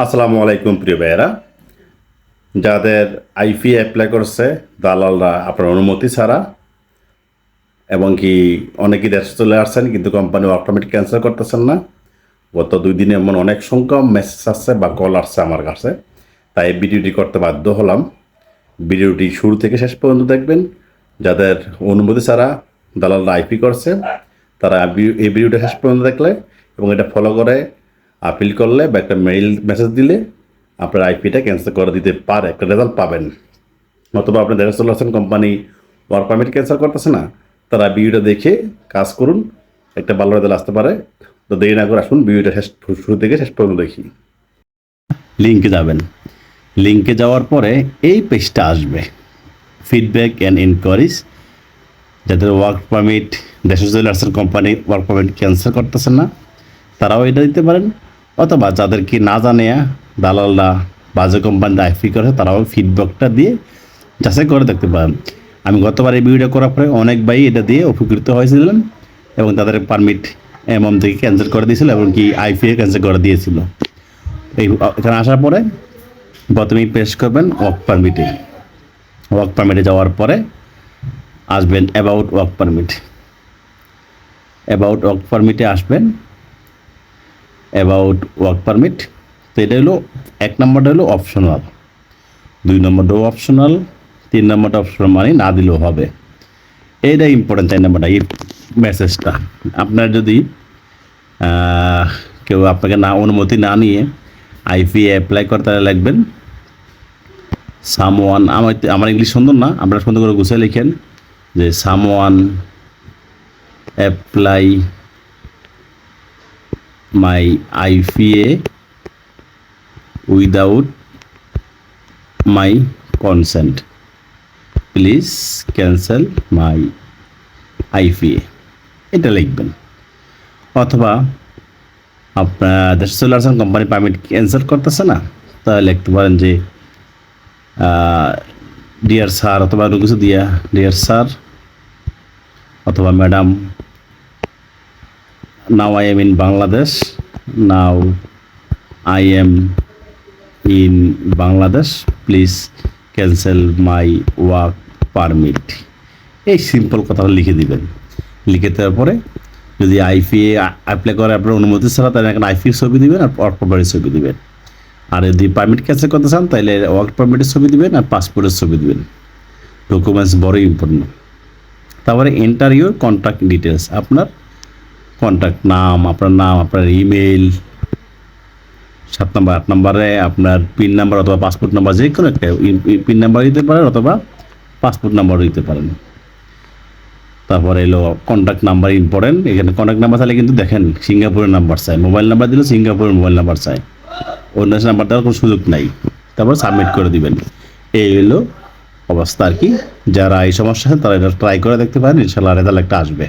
আসসালামু আলাইকুম, প্রিয় ভাইয়েরা। যাদের আইপি অ্যাপ্লাই করছে, দালালরা আপনার অনুমতি ছাড়া, এবং কি অনেকেই দেশে চলে আসছেন, কিন্তু কোম্পানি অটোমেটিক ক্যান্সেল করতেছেন না। গত দুই দিনে এমন অনেক সংখ্যা মেসেজ আসছে বা কল আসছে আমার কাছে। তাই ভিডিওটি করতে বাধ্য হলাম। ভিডিওটি শুরু থেকে শেষ পর্যন্ত দেখবেন। যাদের অনুমতি ছাড়া দালালরা আইপি করছে, তারা এই ভিডিওটা শেষ পর্যন্ত দেখলে এবং এটা ফলো করে আপিল করলে বা একটা মেইল মেসেজ দিলে আপনার আইপিটা ক্যান্সেল করে দিতে পারে, একটা রেজাল্ট পাবেন। অথবা আপনি দেখা চলে কোম্পানি ওয়ার্ক পারমিট ক্যান্সেল করতেছে না, তারা ভিডিওটা দেখে কাজ করুন, একটা ভালো রেজাল্ট আসতে পারে। তো দেরি না করে আসুন, ভিডিওটা শেষ শুরু থেকে শেষ পর্যন্ত দেখি। লিঙ্কে যাবেন। লিঙ্কে যাওয়ার পরে এই পেজটা আসবে। ফিডব্যাক অ্যান্ড ইনকোয়ারিজ যাদের ওয়ার্ক পারমিট দেশের কোম্পানি ওয়ার্ক পারমিট ক্যান্সেল করতেছে না, তারাও এটা দিতে পারেন। অথবা যাদের কি না জানে দালালরা বাজে কোম্পানিতে আইফি করে, তারাও ফিডব্যাকটা দিয়ে যাচাই করে দেখতে পারেন। আমি গতবার এই ভিডিওটা করার পরে অনেক ভাই এটা দিয়ে উপকৃত হয়েছিলেন এবং তাদের পারমিট এমএম থেকে ক্যান্সেল করে দিয়েছিল এবং কি আইফিএ ক্যান্সেল করে দিয়েছিল। এই এখানে আসার পরে প্রথমেই প্রেস করবেন ওয়ার্ক পারমিটে ওয়ার্ক পারমিটে যাওয়ার পরে আসবেন about work permit about work পারমিটে আসবেন। অ্যাবাউট ওয়ার্ক পারমিট এটা হলো এক নম্বরটা হলো অপশনাল দুই নম্বরটাও অপশনাল তিন নম্বরটা অপশনাল মানে না দিলেও হবে। এইটা ইম্পর্টেন্ট চার নম্বরটা, এই মেসেজটা আপনার যদি কেউ আপনাকে না, অনুমতি না নিয়ে আইপি অ্যাপ্লাই করে, তাহলে লিখবেন সামওয়ান আমার আমার ইংলিশ সুন্দর না, আপনারা সুন্দর করে গুছিয়ে লিখেন, যে someone apply my IPA without my consent please cancel my IPA এটা লিখবেন। অথবা আপনার দেশে চলে আসেন কোম্পানি পারমিট ক্যান্সেল করতেছে না, তাহলে লিখতে পারেন যে ডিয়ার স্যার অথবা কিছু দিয়া ডিয়ার স্যার অথবা madam now I am in Bangladesh now I am in Bangladesh please cancel my work permit এই সিম্পল কথা লিখে দিবেন। লিখে দেওয়ার পরে যদি আইপিএ অ্যাপ্লাই করে আপনার অনুমতি ছাড়া তাহলে এখন আইপির ছবি দিবেন আর পারমিটের ছবি দিবেন। আর যদি পারমিট ক্যান্সেল করতে চান তাহলে ওয়ার্ক পারমিটের ছবি দিবেন আর পাসপোর্টের ছবি দিবেন। ডকুমেন্টস বড়ই ইম্পর্টেন্ট তারপরে এন্টার ইউর কন্ট্যাক্ট ডিটেলস আপনার কন্ট্যাক্ট নাম, আপনার নাম, আপনার ইমেল সাত নম্বর, আট নম্বরে আপনার পিন নাম্বার অথবা পাসপোর্ট নাম্বার যে কোনো একটা পিন নাম্বার দিতে পারেন অথবা পাসপোর্ট নাম্বার দিতে পারেন। তারপরে এলো কন্ট্যাক্ট নাম্বার ইম্পর্টেন্ট এখানে কন্ট্যাক্ট নাম্বার চাইলে কিন্তু দেখেন সিঙ্গাপুরের নাম্বার চাই। মোবাইল নাম্বার দিলে সিঙ্গাপুরের মোবাইল নাম্বার চাই। অন্য নাম্বার দেওয়ার কোনো সুযোগ নাই। তারপর সাবমিট করে দিবেন। এই হলো অবস্থা আর কি। যারা এই সমস্যা তারা এটা ট্রাই করে দেখতে পারেন। ইনশাল্লাহ রেজাল্ট একটা আসবে।